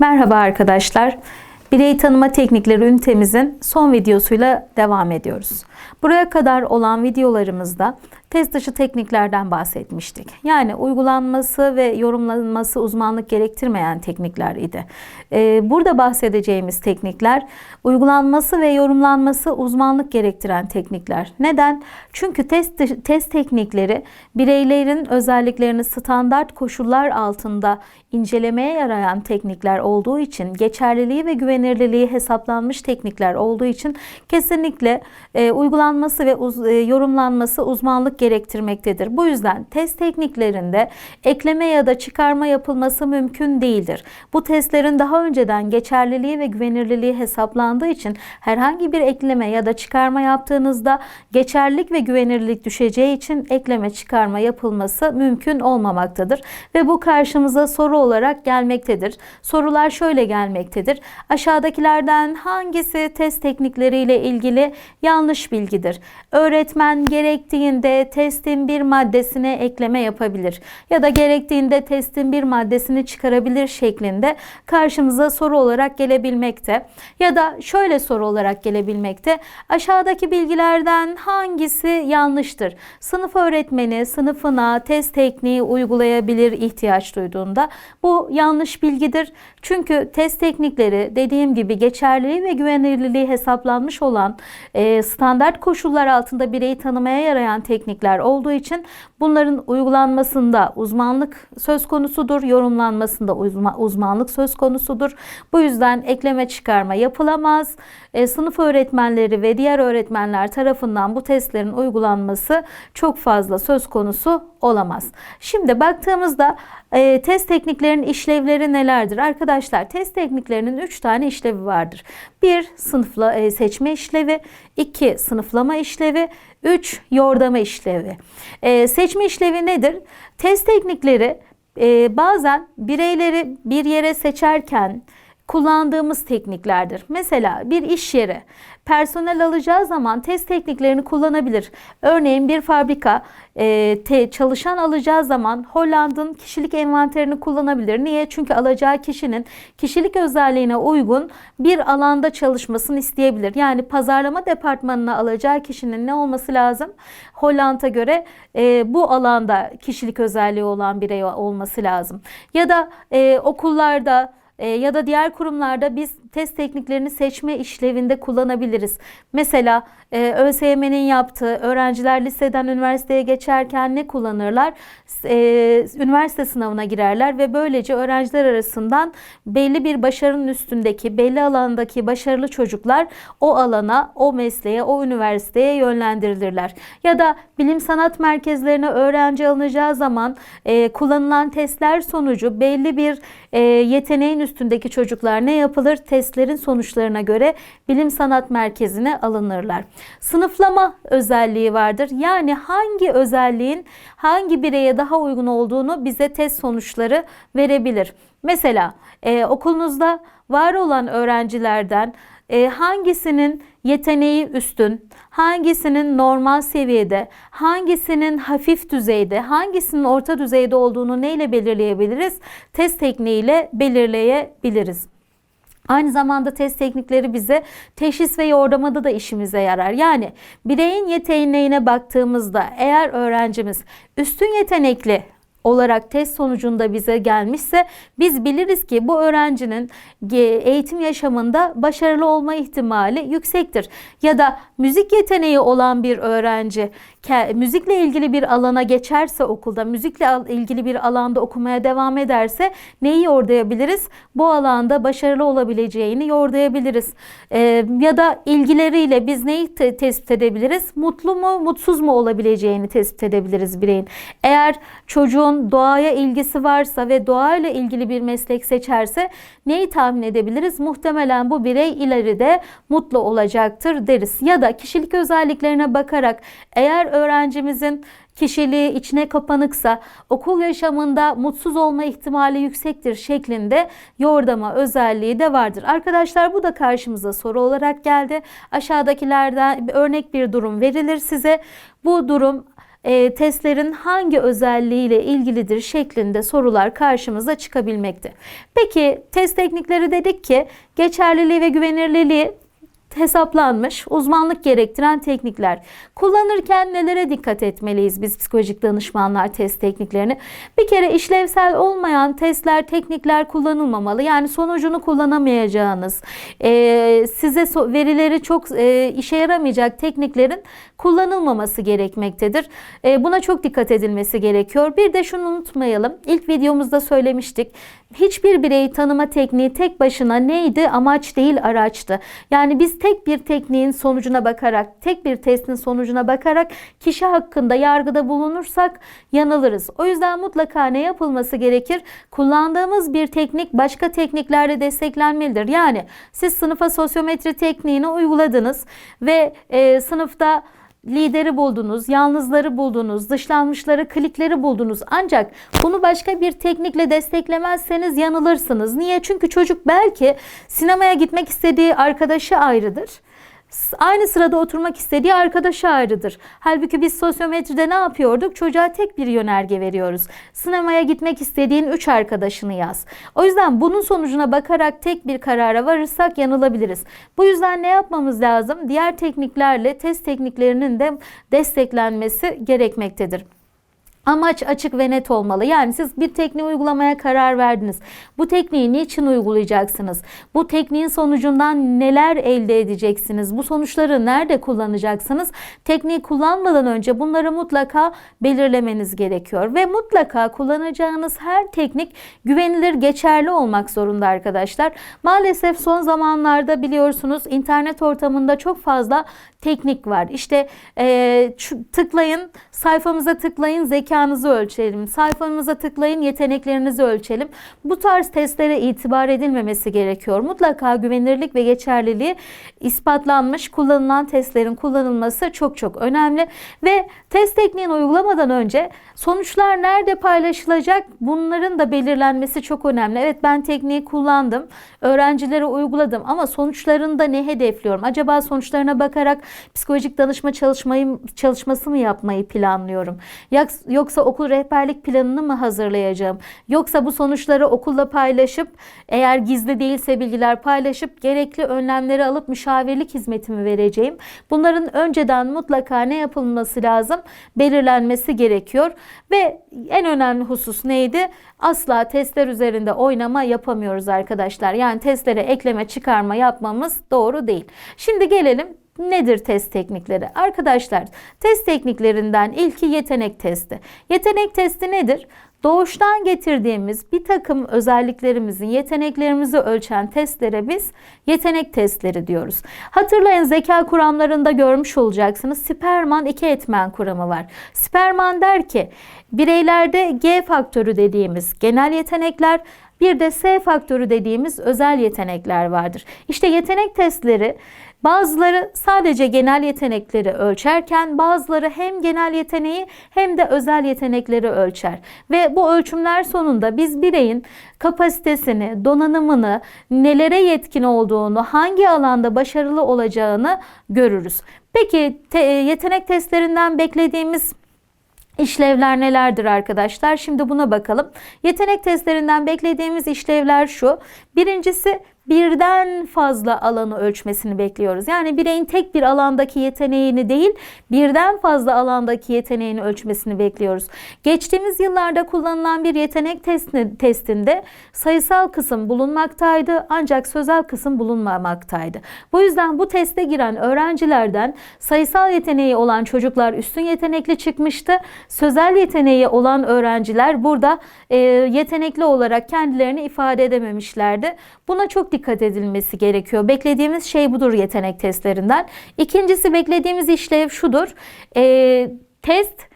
Merhaba arkadaşlar. Birey tanıma teknikleri ünitemizin son videosuyla devam ediyoruz. Buraya kadar olan videolarımızda test dışı tekniklerden bahsetmiştik. Yani uygulanması ve yorumlanması uzmanlık gerektirmeyen teknikler idi. Ee, burada bahsedeceğimiz teknikler uygulanması ve yorumlanması uzmanlık gerektiren teknikler. Neden? Çünkü test, dışı- test teknikleri bireylerin özelliklerini standart koşullar altında incelemeye yarayan teknikler olduğu için geçerliliği ve güvenirliliği hesaplanmış teknikler olduğu için kesinlikle e, uygulanması ve uz- e, yorumlanması uzmanlık gerektirmektedir. Bu yüzden test tekniklerinde ekleme ya da çıkarma yapılması mümkün değildir. Bu testlerin daha önceden geçerliliği ve güvenirliliği hesaplandığı için herhangi bir ekleme ya da çıkarma yaptığınızda geçerlilik ve güvenirlilik düşeceği için ekleme çıkarma yapılması mümkün olmamaktadır ve bu karşımıza soru olarak gelmektedir. Sorular şöyle gelmektedir. Aşağıdakilerden hangisi test teknikleriyle ilgili yanlış bilgidir? Öğretmen gerektiğinde testin bir maddesine ekleme yapabilir ya da gerektiğinde testin bir maddesini çıkarabilir şeklinde karşımıza soru olarak gelebilmekte. Ya da şöyle soru olarak gelebilmekte. Aşağıdaki bilgilerden hangisi yanlıştır? Sınıf öğretmeni sınıfına test tekniği uygulayabilir ihtiyaç duyduğunda bu yanlış bilgidir. Çünkü test teknikleri dediğim gibi geçerliliği ve güvenilirliği hesaplanmış olan e, standart koşullar altında bireyi tanımaya yarayan teknikler olduğu için bunların uygulanmasında uzmanlık söz konusudur, yorumlanmasında uzma- uzmanlık söz konusudur. Bu yüzden ekleme çıkarma yapılamaz. E, sınıf öğretmenleri ve diğer öğretmenler tarafından bu testlerin uygulanması çok fazla söz konusu olamaz. Şimdi baktığımızda e, test tekniklerinin işlevleri nelerdir? Arkadaşlar test tekniklerinin 3 tane işlevi vardır. 1 sınıfla e, seçme işlevi, 2 sınıflama işlevi, 3 yordama işlevi. E, seçme işlevi nedir? Test teknikleri e, bazen bireyleri bir yere seçerken kullandığımız tekniklerdir. Mesela bir iş yeri personel alacağı zaman test tekniklerini kullanabilir. Örneğin bir fabrika e, te- çalışan alacağı zaman Holland'ın kişilik envanterini kullanabilir. Niye? Çünkü alacağı kişinin kişilik özelliğine uygun bir alanda çalışmasını isteyebilir. Yani pazarlama departmanına alacağı kişinin ne olması lazım? Holland'a göre e, bu alanda kişilik özelliği olan birey olması lazım. Ya da e, okullarda ya da diğer kurumlarda biz test tekniklerini seçme işlevinde kullanabiliriz. Mesela e, ÖSYM'nin yaptığı öğrenciler liseden üniversiteye geçerken ne kullanırlar? E, üniversite sınavına girerler ve böylece öğrenciler arasından belli bir başarının üstündeki, belli alandaki başarılı çocuklar o alana, o mesleğe, o üniversiteye yönlendirilirler. Ya da bilim sanat merkezlerine öğrenci alınacağı zaman e, kullanılan testler sonucu belli bir e, yeteneğin üstündeki çocuklar ne yapılır? Testlerin sonuçlarına göre bilim sanat merkezine alınırlar. Sınıflama özelliği vardır. Yani hangi özelliğin hangi bireye daha uygun olduğunu bize test sonuçları verebilir. Mesela e, okulunuzda var olan öğrencilerden e, hangisinin yeteneği üstün, hangisinin normal seviyede, hangisinin hafif düzeyde, hangisinin orta düzeyde olduğunu neyle belirleyebiliriz? Test tekniğiyle belirleyebiliriz. Aynı zamanda test teknikleri bize teşhis ve yordamada da işimize yarar. Yani bireyin yeteneğine baktığımızda eğer öğrencimiz üstün yetenekli olarak test sonucunda bize gelmişse biz biliriz ki bu öğrencinin eğitim yaşamında başarılı olma ihtimali yüksektir. Ya da müzik yeteneği olan bir öğrenci müzikle ilgili bir alana geçerse okulda, müzikle ilgili bir alanda okumaya devam ederse neyi yordayabiliriz? Bu alanda başarılı olabileceğini yordayabiliriz. Ya da ilgileriyle biz neyi te- tespit edebiliriz? Mutlu mu, mutsuz mu olabileceğini tespit edebiliriz bireyin. Eğer çocuğun doğaya ilgisi varsa ve doğayla ilgili bir meslek seçerse neyi tahmin edebiliriz? Muhtemelen bu birey ileride mutlu olacaktır deriz. Ya da kişilik özelliklerine bakarak eğer öğrencimizin kişiliği içine kapanıksa okul yaşamında mutsuz olma ihtimali yüksektir şeklinde yordama özelliği de vardır. Arkadaşlar bu da karşımıza soru olarak geldi. Aşağıdakilerden örnek bir durum verilir size. Bu durum e, testlerin hangi özelliğiyle ilgilidir şeklinde sorular karşımıza çıkabilmekte. Peki test teknikleri dedik ki geçerliliği ve güvenilirliği hesaplanmış, uzmanlık gerektiren teknikler. Kullanırken nelere dikkat etmeliyiz biz psikolojik danışmanlar test tekniklerini? Bir kere işlevsel olmayan testler, teknikler kullanılmamalı. Yani sonucunu kullanamayacağınız, e, size verileri çok e, işe yaramayacak tekniklerin kullanılmaması gerekmektedir. E, buna çok dikkat edilmesi gerekiyor. Bir de şunu unutmayalım. İlk videomuzda söylemiştik. Hiçbir bireyi tanıma tekniği tek başına neydi? Amaç değil, araçtı. Yani biz tek bir tekniğin sonucuna bakarak, tek bir testin sonucuna bakarak kişi hakkında yargıda bulunursak yanılırız. O yüzden mutlaka ne yapılması gerekir? Kullandığımız bir teknik başka tekniklerle desteklenmelidir. Yani siz sınıfa sosyometri tekniğini uyguladınız ve e, sınıfta lideri buldunuz, yalnızları buldunuz, dışlanmışları, klikleri buldunuz. Ancak bunu başka bir teknikle desteklemezseniz yanılırsınız. Niye? Çünkü çocuk belki sinemaya gitmek istediği arkadaşı ayrıdır. Aynı sırada oturmak istediği arkadaşı ayrıdır. Halbuki biz sosyometride ne yapıyorduk? Çocuğa tek bir yönerge veriyoruz. Sinemaya gitmek istediğin üç arkadaşını yaz. O yüzden bunun sonucuna bakarak tek bir karara varırsak yanılabiliriz. Bu yüzden ne yapmamız lazım? Diğer tekniklerle test tekniklerinin de desteklenmesi gerekmektedir. Amaç açık ve net olmalı. Yani siz bir tekniği uygulamaya karar verdiniz. Bu tekniği niçin uygulayacaksınız? Bu tekniğin sonucundan neler elde edeceksiniz? Bu sonuçları nerede kullanacaksınız? Tekniği kullanmadan önce bunları mutlaka belirlemeniz gerekiyor. Ve mutlaka kullanacağınız her teknik güvenilir, geçerli olmak zorunda arkadaşlar. Maalesef son zamanlarda biliyorsunuz internet ortamında çok fazla teknik var. İşte e, tıklayın, sayfamıza tıklayın, zekanızı ölçelim. Sayfamıza tıklayın, yeteneklerinizi ölçelim. Bu tarz testlere itibar edilmemesi gerekiyor. Mutlaka güvenilirlik ve geçerliliği ispatlanmış kullanılan testlerin kullanılması çok çok önemli. Ve test tekniğini uygulamadan önce sonuçlar nerede paylaşılacak bunların da belirlenmesi çok önemli. Evet ben tekniği kullandım, öğrencilere uyguladım ama sonuçlarında ne hedefliyorum? Acaba sonuçlarına bakarak psikolojik danışma çalışmayı çalışması mı yapmayı planlıyorum? Yaks- Yoksa okul rehberlik planını mı hazırlayacağım? Yoksa bu sonuçları okulla paylaşıp eğer gizli değilse bilgiler paylaşıp gerekli önlemleri alıp müşavirlik hizmetimi vereceğim. Bunların önceden mutlaka ne yapılması lazım? Belirlenmesi gerekiyor. Ve en önemli husus neydi? Asla testler üzerinde oynama yapamıyoruz arkadaşlar. Yani testlere ekleme çıkarma yapmamız doğru değil. Şimdi gelelim Nedir test teknikleri? Arkadaşlar test tekniklerinden ilki yetenek testi. Yetenek testi nedir? Doğuştan getirdiğimiz bir takım özelliklerimizin, yeteneklerimizi ölçen testlere biz yetenek testleri diyoruz. Hatırlayın zeka kuramlarında görmüş olacaksınız. Sperman iki etmen kuramı var. Sperman der ki bireylerde G faktörü dediğimiz genel yetenekler bir de S faktörü dediğimiz özel yetenekler vardır. İşte yetenek testleri Bazıları sadece genel yetenekleri ölçerken bazıları hem genel yeteneği hem de özel yetenekleri ölçer. Ve bu ölçümler sonunda biz bireyin kapasitesini, donanımını, nelere yetkin olduğunu, hangi alanda başarılı olacağını görürüz. Peki te- yetenek testlerinden beklediğimiz İşlevler nelerdir arkadaşlar? Şimdi buna bakalım. Yetenek testlerinden beklediğimiz işlevler şu. Birincisi birden fazla alanı ölçmesini bekliyoruz. Yani bireyin tek bir alandaki yeteneğini değil, birden fazla alandaki yeteneğini ölçmesini bekliyoruz. Geçtiğimiz yıllarda kullanılan bir yetenek testi- testinde sayısal kısım bulunmaktaydı ancak sözel kısım bulunmamaktaydı. Bu yüzden bu teste giren öğrencilerden sayısal yeteneği olan çocuklar üstün yetenekli çıkmıştı. Sözel yeteneği olan öğrenciler burada e, yetenekli olarak kendilerini ifade edememişlerdi. Buna çok dikkat edilmesi gerekiyor. Beklediğimiz şey budur yetenek testlerinden. İkincisi beklediğimiz işlev şudur. E, test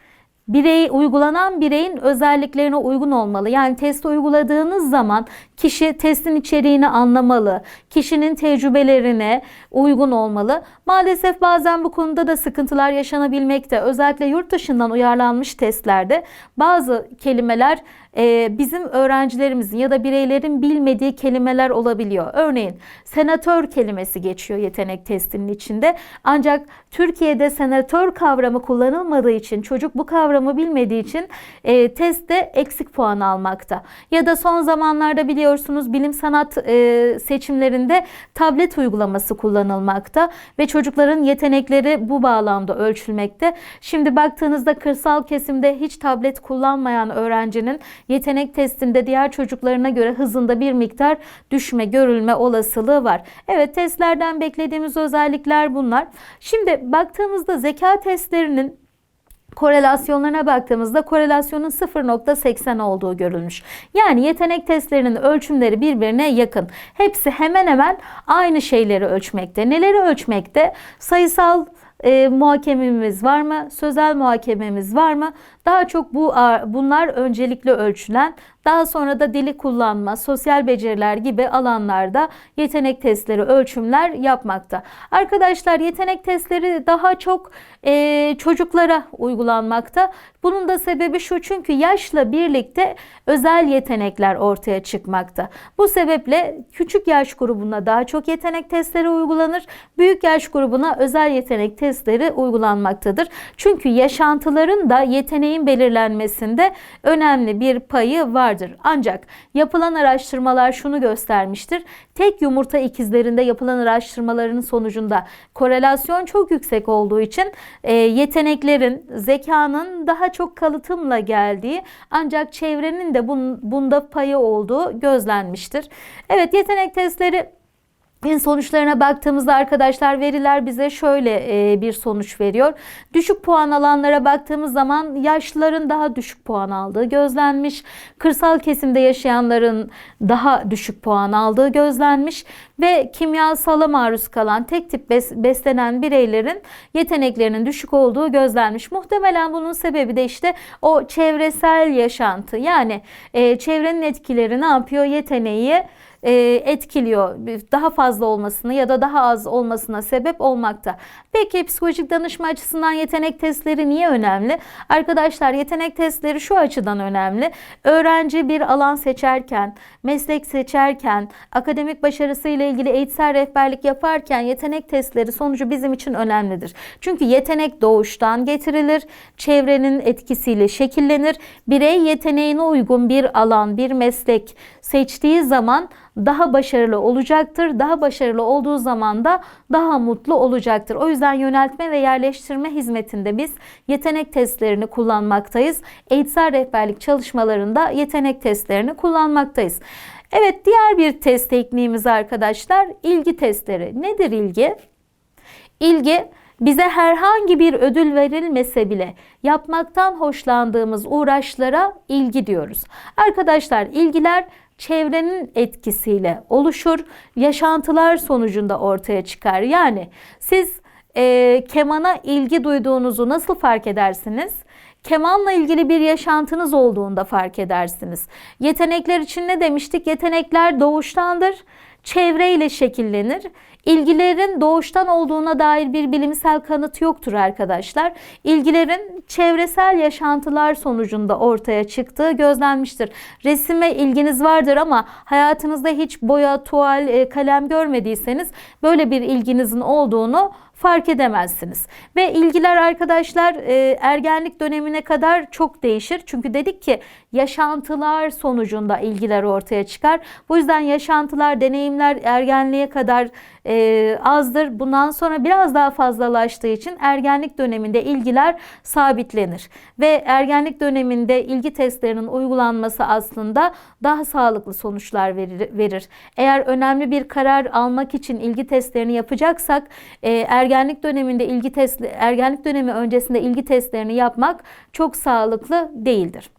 birey uygulanan bireyin özelliklerine uygun olmalı. Yani testi uyguladığınız zaman kişi testin içeriğini anlamalı. Kişinin tecrübelerine uygun olmalı. Maalesef bazen bu konuda da sıkıntılar yaşanabilmekte. Özellikle yurt dışından uyarlanmış testlerde bazı kelimeler e, bizim öğrencilerimizin ya da bireylerin bilmediği kelimeler olabiliyor. Örneğin senatör kelimesi geçiyor yetenek testinin içinde. Ancak Türkiye'de senatör kavramı kullanılmadığı için çocuk bu kavramı bilmediği için e, testte eksik puan almakta. Ya da son zamanlarda biliyorsunuz bilim sanat e, seçimlerinde tablet uygulaması kullanılmakta ve çocukların yetenekleri bu bağlamda ölçülmekte. Şimdi baktığınızda kırsal kesimde hiç tablet kullanmayan öğrencinin yetenek testinde diğer çocuklarına göre hızında bir miktar düşme, görülme olasılığı var. Evet testlerden beklediğimiz özellikler bunlar. Şimdi baktığımızda zeka testlerinin korelasyonlarına baktığımızda korelasyonun 0.80 olduğu görülmüş. Yani yetenek testlerinin ölçümleri birbirine yakın. Hepsi hemen hemen aynı şeyleri ölçmekte. Neleri ölçmekte? Sayısal e, muhakememiz var mı? Sözel muhakememiz var mı? Daha çok bu bunlar öncelikli ölçülen, daha sonra da dili kullanma, sosyal beceriler gibi alanlarda yetenek testleri, ölçümler yapmakta. Arkadaşlar yetenek testleri daha çok e, çocuklara uygulanmakta. Bunun da sebebi şu çünkü yaşla birlikte özel yetenekler ortaya çıkmakta. Bu sebeple küçük yaş grubuna daha çok yetenek testleri uygulanır. Büyük yaş grubuna özel yetenek testleri uygulanmaktadır. Çünkü yaşantıların da yeteneğin belirlenmesinde önemli bir payı vardır. Ancak yapılan araştırmalar şunu göstermiştir. Tek yumurta ikizlerinde yapılan araştırmaların sonucunda korelasyon çok yüksek olduğu için e, yeteneklerin, zekanın daha çok kalıtımla geldiği ancak çevrenin de bun, bunda payı olduğu gözlenmiştir. Evet yetenek testleri sonuçlarına baktığımızda arkadaşlar veriler bize şöyle e, bir sonuç veriyor. Düşük puan alanlara baktığımız zaman yaşlıların daha düşük puan aldığı gözlenmiş. Kırsal kesimde yaşayanların daha düşük puan aldığı gözlenmiş ve kimyasala maruz kalan tek tip beslenen bireylerin yeteneklerinin düşük olduğu gözlenmiş. Muhtemelen bunun sebebi de işte o çevresel yaşantı yani e, çevrenin etkileri ne yapıyor yeteneği e, etkiliyor. Daha fazla olmasını ya da daha az olmasına sebep olmakta. Peki psikolojik danışma açısından yetenek testleri niye önemli? Arkadaşlar yetenek testleri şu açıdan önemli. Öğrenci bir alan seçerken, meslek seçerken, akademik başarısıyla ilgili eğitsel rehberlik yaparken yetenek testleri sonucu bizim için önemlidir. Çünkü yetenek doğuştan getirilir, çevrenin etkisiyle şekillenir. Birey yeteneğine uygun bir alan, bir meslek seçtiği zaman daha başarılı olacaktır. Daha başarılı olduğu zaman da daha mutlu olacaktır. O yüzden yöneltme ve yerleştirme hizmetinde biz yetenek testlerini kullanmaktayız. Eğitsel rehberlik çalışmalarında yetenek testlerini kullanmaktayız. Evet diğer bir test tekniğimiz arkadaşlar ilgi testleri. Nedir ilgi? İlgi bize herhangi bir ödül verilmese bile yapmaktan hoşlandığımız uğraşlara ilgi diyoruz. Arkadaşlar ilgiler çevrenin etkisiyle oluşur, yaşantılar sonucunda ortaya çıkar. Yani siz e, kemana ilgi duyduğunuzu nasıl fark edersiniz? Kemanla ilgili bir yaşantınız olduğunda fark edersiniz. Yetenekler için ne demiştik? Yetenekler doğuştandır, çevreyle şekillenir. İlgilerin doğuştan olduğuna dair bir bilimsel kanıt yoktur arkadaşlar. İlgilerin çevresel yaşantılar sonucunda ortaya çıktığı gözlenmiştir. Resime ilginiz vardır ama hayatınızda hiç boya, tuval, e, kalem görmediyseniz böyle bir ilginizin olduğunu fark edemezsiniz. Ve ilgiler arkadaşlar e, ergenlik dönemine kadar çok değişir. Çünkü dedik ki yaşantılar sonucunda ilgiler ortaya çıkar. Bu yüzden yaşantılar, deneyimler ergenliğe kadar e, azdır. Bundan sonra biraz daha fazlalaştığı için ergenlik döneminde ilgiler sabitlenir. Ve ergenlik döneminde ilgi testlerinin uygulanması aslında daha sağlıklı sonuçlar verir. Eğer önemli bir karar almak için ilgi testlerini yapacaksak e, ergenlik döneminde ilgi test ergenlik dönemi öncesinde ilgi testlerini yapmak çok sağlıklı değildir.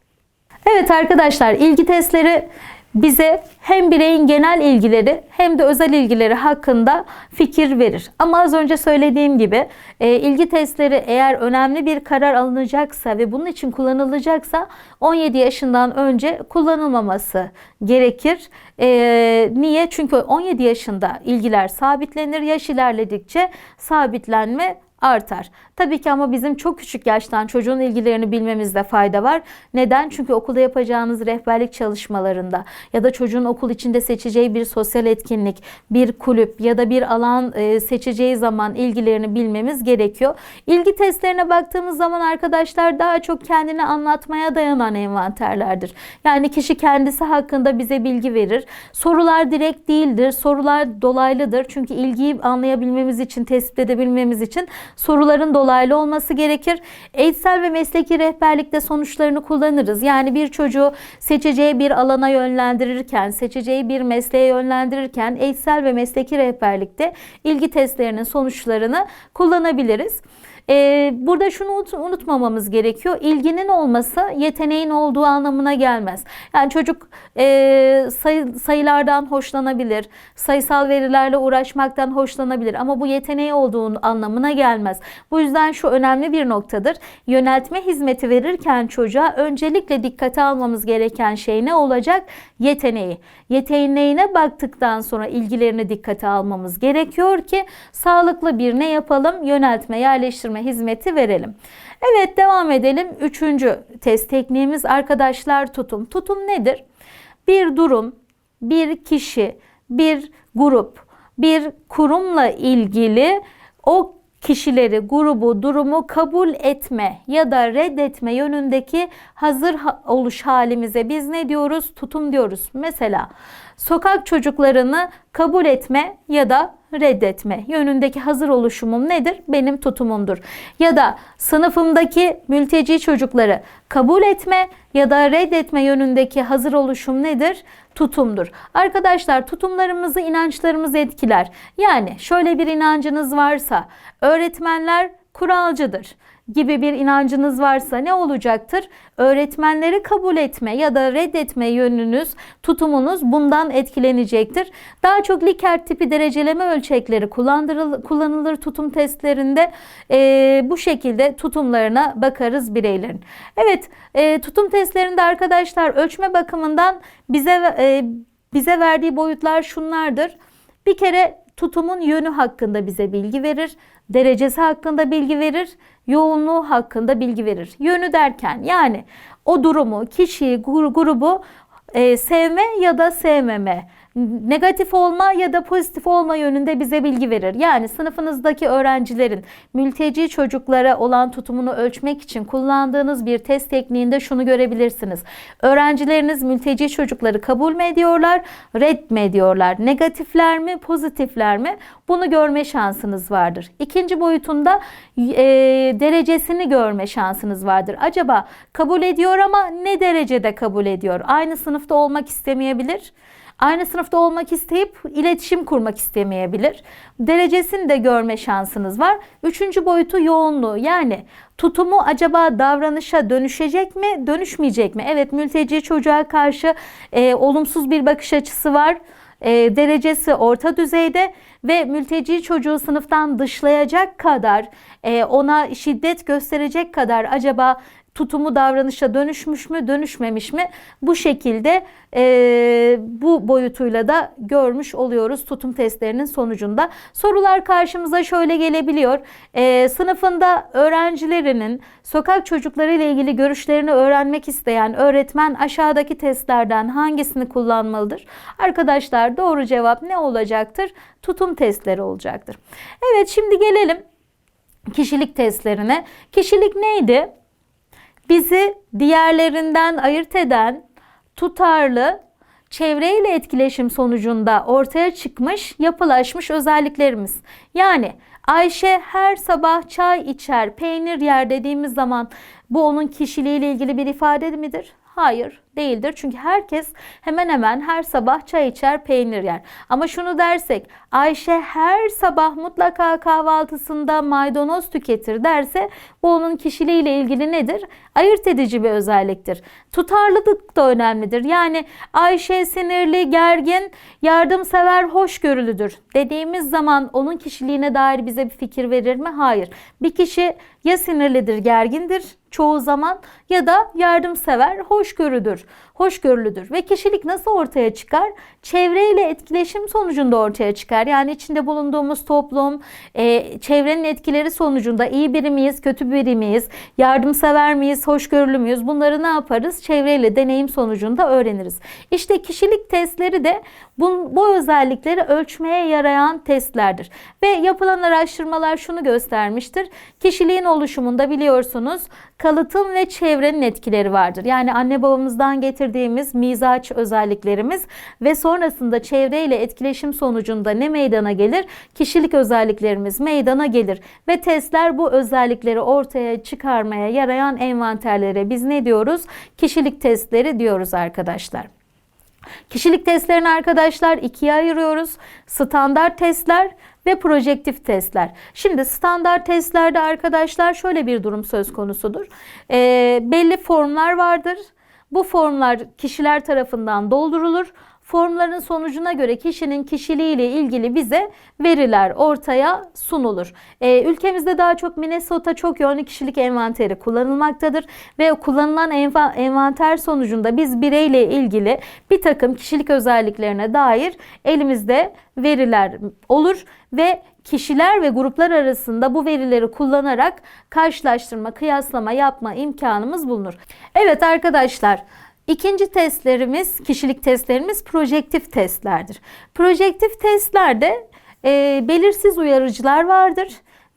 Evet arkadaşlar ilgi testleri bize hem bireyin genel ilgileri hem de özel ilgileri hakkında fikir verir. Ama az önce söylediğim gibi e, ilgi testleri eğer önemli bir karar alınacaksa ve bunun için kullanılacaksa 17 yaşından önce kullanılmaması gerekir. E, niye? Çünkü 17 yaşında ilgiler sabitlenir. Yaş ilerledikçe sabitlenme artar. Tabii ki ama bizim çok küçük yaştan çocuğun ilgilerini bilmemizde fayda var. Neden? Çünkü okulda yapacağınız rehberlik çalışmalarında ya da çocuğun okul içinde seçeceği bir sosyal etkinlik, bir kulüp ya da bir alan e, seçeceği zaman ilgilerini bilmemiz gerekiyor. İlgi testlerine baktığımız zaman arkadaşlar daha çok kendini anlatmaya dayanan envanterlerdir. Yani kişi kendisi hakkında bize bilgi verir. Sorular direkt değildir. Sorular dolaylıdır. Çünkü ilgiyi anlayabilmemiz için, tespit edebilmemiz için soruların dolaylı olması gerekir. Eğitsel ve mesleki rehberlikte sonuçlarını kullanırız. Yani bir çocuğu seçeceği bir alana yönlendirirken, seçeceği bir mesleğe yönlendirirken eğitsel ve mesleki rehberlikte ilgi testlerinin sonuçlarını kullanabiliriz. Ee, burada şunu unutmamamız gerekiyor. İlginin olması yeteneğin olduğu anlamına gelmez. Yani çocuk e, sayı, sayılardan hoşlanabilir, sayısal verilerle uğraşmaktan hoşlanabilir ama bu yeteneği olduğu anlamına gelmez. Bu yüzden şu önemli bir noktadır. Yöneltme hizmeti verirken çocuğa öncelikle dikkate almamız gereken şey ne olacak? Yeteneği. Yeteneğine baktıktan sonra ilgilerini dikkate almamız gerekiyor ki sağlıklı bir ne yapalım? Yöneltme, yerleştirme hizmeti verelim. Evet devam edelim. Üçüncü test tekniğimiz arkadaşlar tutum. Tutum nedir? Bir durum, bir kişi, bir grup, bir kurumla ilgili o kişileri, grubu, durumu kabul etme ya da reddetme yönündeki hazır oluş halimize biz ne diyoruz? Tutum diyoruz. Mesela sokak çocuklarını kabul etme ya da reddetme yönündeki hazır oluşumum nedir? Benim tutumumdur. Ya da sınıfımdaki mülteci çocukları kabul etme ya da reddetme yönündeki hazır oluşum nedir? Tutumdur. Arkadaşlar tutumlarımızı inançlarımız etkiler. Yani şöyle bir inancınız varsa öğretmenler kuralcıdır gibi bir inancınız varsa ne olacaktır? Öğretmenleri kabul etme ya da reddetme yönünüz, tutumunuz bundan etkilenecektir. Daha çok Likert tipi dereceleme ölçekleri kullanılır tutum testlerinde. E, bu şekilde tutumlarına bakarız bireylerin. Evet, e, tutum testlerinde arkadaşlar ölçme bakımından bize e, bize verdiği boyutlar şunlardır. Bir kere tutumun yönü hakkında bize bilgi verir, derecesi hakkında bilgi verir, yoğunluğu hakkında bilgi verir. Yönü derken yani o durumu, kişiyi, grubu e, sevme ya da sevmeme, negatif olma ya da pozitif olma yönünde bize bilgi verir. Yani sınıfınızdaki öğrencilerin mülteci çocuklara olan tutumunu ölçmek için kullandığınız bir test tekniğinde şunu görebilirsiniz. Öğrencileriniz mülteci çocukları kabul mü ediyorlar, red mi ediyorlar? Negatifler mi, pozitifler mi? Bunu görme şansınız vardır. İkinci boyutunda e, derecesini görme şansınız vardır. Acaba kabul ediyor ama ne derecede kabul ediyor? Aynı sınıfta olmak istemeyebilir. Aynı sınıfta olmak isteyip iletişim kurmak istemeyebilir. Derecesini de görme şansınız var. Üçüncü boyutu yoğunluğu yani tutumu acaba davranışa dönüşecek mi, dönüşmeyecek mi? Evet mülteci çocuğa karşı e, olumsuz bir bakış açısı var. E, derecesi orta düzeyde ve mülteci çocuğu sınıftan dışlayacak kadar e, ona şiddet gösterecek kadar acaba tutumu davranışa dönüşmüş mü dönüşmemiş mi bu şekilde e, bu boyutuyla da görmüş oluyoruz tutum testlerinin sonucunda. Sorular karşımıza şöyle gelebiliyor. E, sınıfında öğrencilerinin sokak çocukları ile ilgili görüşlerini öğrenmek isteyen öğretmen aşağıdaki testlerden hangisini kullanmalıdır? Arkadaşlar doğru cevap ne olacaktır? Tutum testleri olacaktır. Evet şimdi gelelim kişilik testlerine. Kişilik neydi? Bizi diğerlerinden ayırt eden tutarlı çevreyle etkileşim sonucunda ortaya çıkmış yapılaşmış özelliklerimiz. Yani Ayşe her sabah çay içer, peynir yer dediğimiz zaman Bu onun kişiliğiyle ilgili bir ifade midir? Hayır değildir. Çünkü herkes hemen hemen her sabah çay içer, peynir yer. Ama şunu dersek Ayşe her sabah mutlaka kahvaltısında maydanoz tüketir derse bu onun kişiliğiyle ilgili nedir? Ayırt edici bir özelliktir. Tutarlılık da önemlidir. Yani Ayşe sinirli, gergin, yardımsever, hoşgörülüdür dediğimiz zaman onun kişiliğine dair bize bir fikir verir mi? Hayır. Bir kişi ya sinirlidir, gergindir çoğu zaman ya da yardımsever, hoşgörüdür, hoşgörülüdür. Ve kişilik nasıl ortaya çıkar? Çevreyle etkileşim sonucunda ortaya çıkar. Yani içinde bulunduğumuz toplum, e, çevrenin etkileri sonucunda iyi biri miyiz, kötü biri miyiz, yardımsever miyiz, hoşgörülü müyüz? Bunları ne yaparız? Çevreyle deneyim sonucunda öğreniriz. İşte kişilik testleri de bu, bu özellikleri ölçmeye yarayan testlerdir. Ve yapılan araştırmalar şunu göstermiştir. Kişiliğin oluşumunda biliyorsunuz kalıtım ve çevrenin etkileri vardır. Yani anne babamızdan getirdiğimiz mizaç özelliklerimiz ve sonrasında çevreyle etkileşim sonucunda ne meydana gelir? Kişilik özelliklerimiz meydana gelir ve testler bu özellikleri ortaya çıkarmaya yarayan envanterlere biz ne diyoruz? Kişilik testleri diyoruz arkadaşlar. Kişilik testlerini arkadaşlar ikiye ayırıyoruz. Standart testler ve projektif testler. Şimdi standart testlerde arkadaşlar şöyle bir durum söz konusudur. E, belli formlar vardır. Bu formlar kişiler tarafından doldurulur. Formların sonucuna göre kişinin kişiliğiyle ilgili bize veriler ortaya sunulur. Ee, ülkemizde daha çok Minnesota çok yönlü kişilik envanteri kullanılmaktadır ve kullanılan enva envanter sonucunda biz bireyle ilgili bir takım kişilik özelliklerine dair elimizde veriler olur ve kişiler ve gruplar arasında bu verileri kullanarak karşılaştırma, kıyaslama yapma imkanımız bulunur. Evet arkadaşlar, İkinci testlerimiz, kişilik testlerimiz projektif testlerdir. Projektif testlerde e, belirsiz uyarıcılar vardır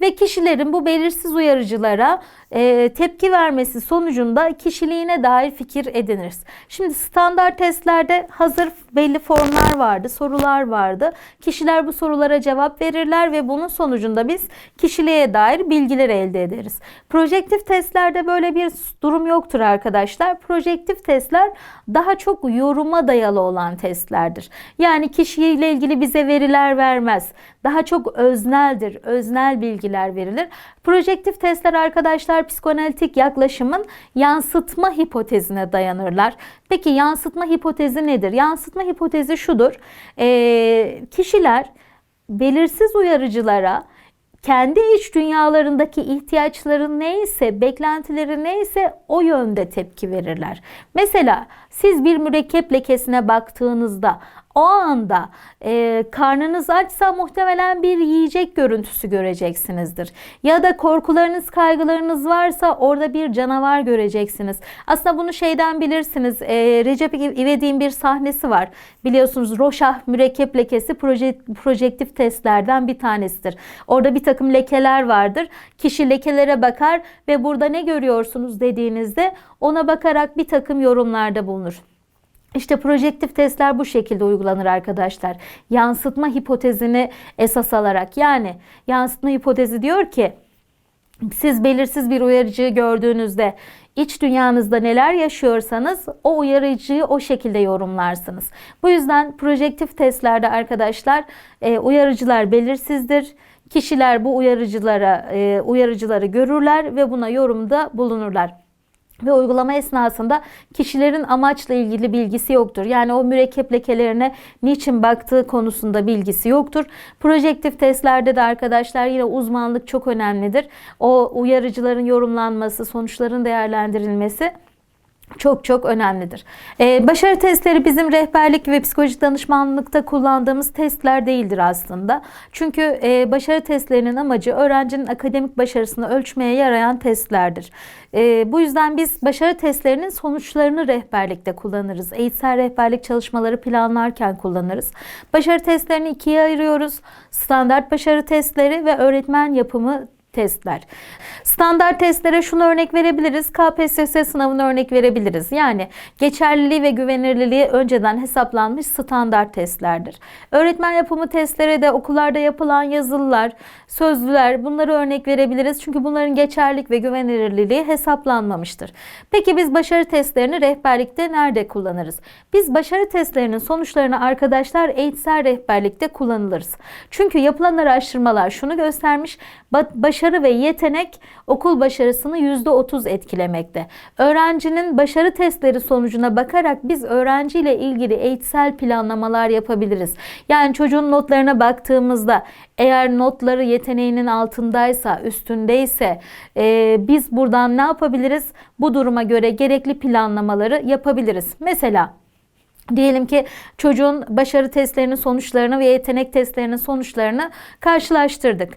ve kişilerin bu belirsiz uyarıcılara e, tepki vermesi sonucunda kişiliğine dair fikir ediniriz. Şimdi standart testlerde hazır belli formlar vardı, sorular vardı. Kişiler bu sorulara cevap verirler ve bunun sonucunda biz kişiliğe dair bilgiler elde ederiz. Projektif testlerde böyle bir durum yoktur arkadaşlar. Projektif testler daha çok yoruma dayalı olan testlerdir. Yani kişiyle ilgili bize veriler vermez. Daha çok özneldir. Öznel bilgiler verilir. Projektif testler arkadaşlar psikoanalitik yaklaşımın yansıtma hipotezine dayanırlar. Peki yansıtma hipotezi nedir? Yansıtma hipotezi şudur. E, kişiler belirsiz uyarıcılara kendi iç dünyalarındaki ihtiyaçları neyse, beklentileri neyse o yönde tepki verirler. Mesela siz bir mürekkep lekesine baktığınızda o anda e, karnınız açsa muhtemelen bir yiyecek görüntüsü göreceksinizdir. Ya da korkularınız, kaygılarınız varsa orada bir canavar göreceksiniz. Aslında bunu şeyden bilirsiniz. E, Recep İvedik'in bir sahnesi var. Biliyorsunuz Roşah mürekkep lekesi proje, projektif testlerden bir tanesidir. Orada bir takım lekeler vardır. Kişi lekelere bakar ve burada ne görüyorsunuz dediğinizde ona bakarak bir takım yorumlarda bulunur. İşte projektif testler bu şekilde uygulanır arkadaşlar. Yansıtma hipotezini esas alarak yani yansıtma hipotezi diyor ki siz belirsiz bir uyarıcıyı gördüğünüzde iç dünyanızda neler yaşıyorsanız o uyarıcıyı o şekilde yorumlarsınız. Bu yüzden projektif testlerde arkadaşlar e, uyarıcılar belirsizdir. Kişiler bu uyarıcılara e, uyarıcıları görürler ve buna yorumda bulunurlar ve uygulama esnasında kişilerin amaçla ilgili bilgisi yoktur. Yani o mürekkep lekelerine niçin baktığı konusunda bilgisi yoktur. Projektif testlerde de arkadaşlar yine uzmanlık çok önemlidir. O uyarıcıların yorumlanması, sonuçların değerlendirilmesi çok çok önemlidir. Ee, başarı testleri bizim rehberlik ve psikolojik danışmanlıkta kullandığımız testler değildir aslında. Çünkü e, başarı testlerinin amacı öğrencinin akademik başarısını ölçmeye yarayan testlerdir. E, bu yüzden biz başarı testlerinin sonuçlarını rehberlikte kullanırız. Eğitsel rehberlik çalışmaları planlarken kullanırız. Başarı testlerini ikiye ayırıyoruz. Standart başarı testleri ve öğretmen yapımı testler. Standart testlere şunu örnek verebiliriz. KPSS sınavına örnek verebiliriz. Yani geçerliliği ve güvenilirliği önceden hesaplanmış standart testlerdir. Öğretmen yapımı testlere de okullarda yapılan yazılılar, sözlüler bunları örnek verebiliriz. Çünkü bunların geçerlilik ve güvenilirliği hesaplanmamıştır. Peki biz başarı testlerini rehberlikte nerede kullanırız? Biz başarı testlerinin sonuçlarını arkadaşlar eğitsel rehberlikte kullanılırız. Çünkü yapılan araştırmalar şunu göstermiş. ba- Başarı ve yetenek okul başarısını %30 etkilemekte. Öğrencinin başarı testleri sonucuna bakarak biz öğrenciyle ilgili eğitsel planlamalar yapabiliriz. Yani çocuğun notlarına baktığımızda eğer notları yeteneğinin altındaysa, üstündeyse e, biz buradan ne yapabiliriz? Bu duruma göre gerekli planlamaları yapabiliriz. Mesela Diyelim ki çocuğun başarı testlerinin sonuçlarını ve yetenek testlerinin sonuçlarını karşılaştırdık.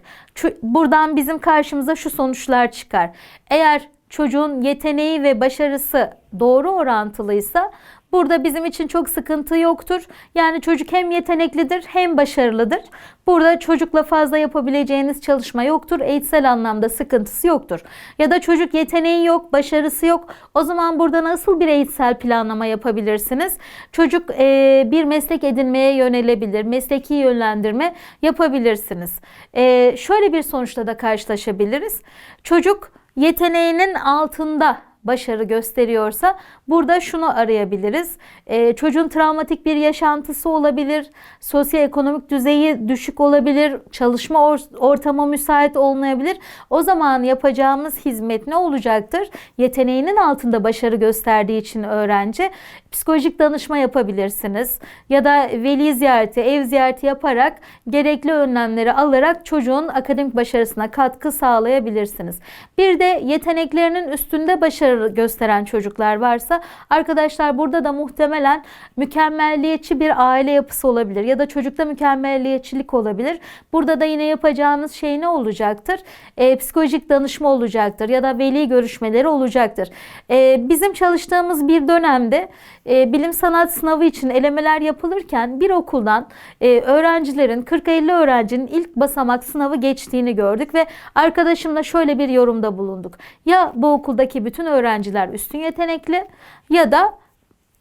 Buradan bizim karşımıza şu sonuçlar çıkar. Eğer çocuğun yeteneği ve başarısı doğru orantılıysa burada bizim için çok sıkıntı yoktur. Yani çocuk hem yeteneklidir hem başarılıdır. Burada çocukla fazla yapabileceğiniz çalışma yoktur. Eğitsel anlamda sıkıntısı yoktur. Ya da çocuk yeteneği yok, başarısı yok. O zaman burada nasıl bir eğitsel planlama yapabilirsiniz? Çocuk eee, bir meslek edinmeye yönelebilir. Mesleki yönlendirme yapabilirsiniz. Eee, şöyle bir sonuçla da karşılaşabiliriz. Çocuk yeteneğinin altında başarı gösteriyorsa burada şunu arayabiliriz. Ee, çocuğun travmatik bir yaşantısı olabilir, sosyoekonomik düzeyi düşük olabilir, çalışma or- ortamı müsait olmayabilir. O zaman yapacağımız hizmet ne olacaktır? Yeteneğinin altında başarı gösterdiği için öğrenci psikolojik danışma yapabilirsiniz ya da veli ziyareti, ev ziyareti yaparak gerekli önlemleri alarak çocuğun akademik başarısına katkı sağlayabilirsiniz. Bir de yeteneklerinin üstünde başarı gösteren çocuklar varsa arkadaşlar burada da muhtemelen mükemmelliyetçi bir aile yapısı olabilir ya da çocukta mükemmelliyetçilik olabilir. Burada da yine yapacağınız şey ne olacaktır? Ee, psikolojik danışma olacaktır ya da veli görüşmeleri olacaktır. Ee, bizim çalıştığımız bir dönemde e, bilim sanat sınavı için elemeler yapılırken bir okuldan e, öğrencilerin 40-50 öğrencinin ilk basamak sınavı geçtiğini gördük ve arkadaşımla şöyle bir yorumda bulunduk. Ya bu okuldaki bütün öğrenciler üstün yetenekli ya da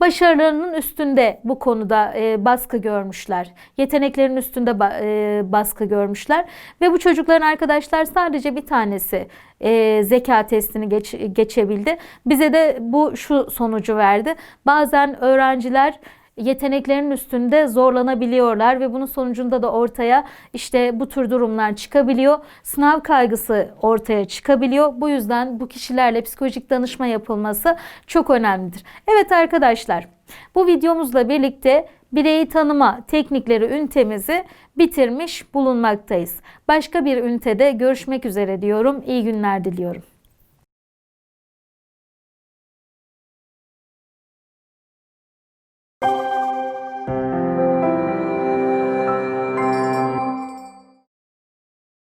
başarılarının üstünde bu konuda e, baskı görmüşler. Yeteneklerin üstünde ba- e, baskı görmüşler ve bu çocukların arkadaşlar sadece bir tanesi e, zeka testini geç- geçebildi. Bize de bu şu sonucu verdi. Bazen öğrenciler yeteneklerinin üstünde zorlanabiliyorlar ve bunun sonucunda da ortaya işte bu tür durumlar çıkabiliyor. Sınav kaygısı ortaya çıkabiliyor. Bu yüzden bu kişilerle psikolojik danışma yapılması çok önemlidir. Evet arkadaşlar bu videomuzla birlikte bireyi tanıma teknikleri ünitemizi bitirmiş bulunmaktayız. Başka bir ünitede görüşmek üzere diyorum. İyi günler diliyorum.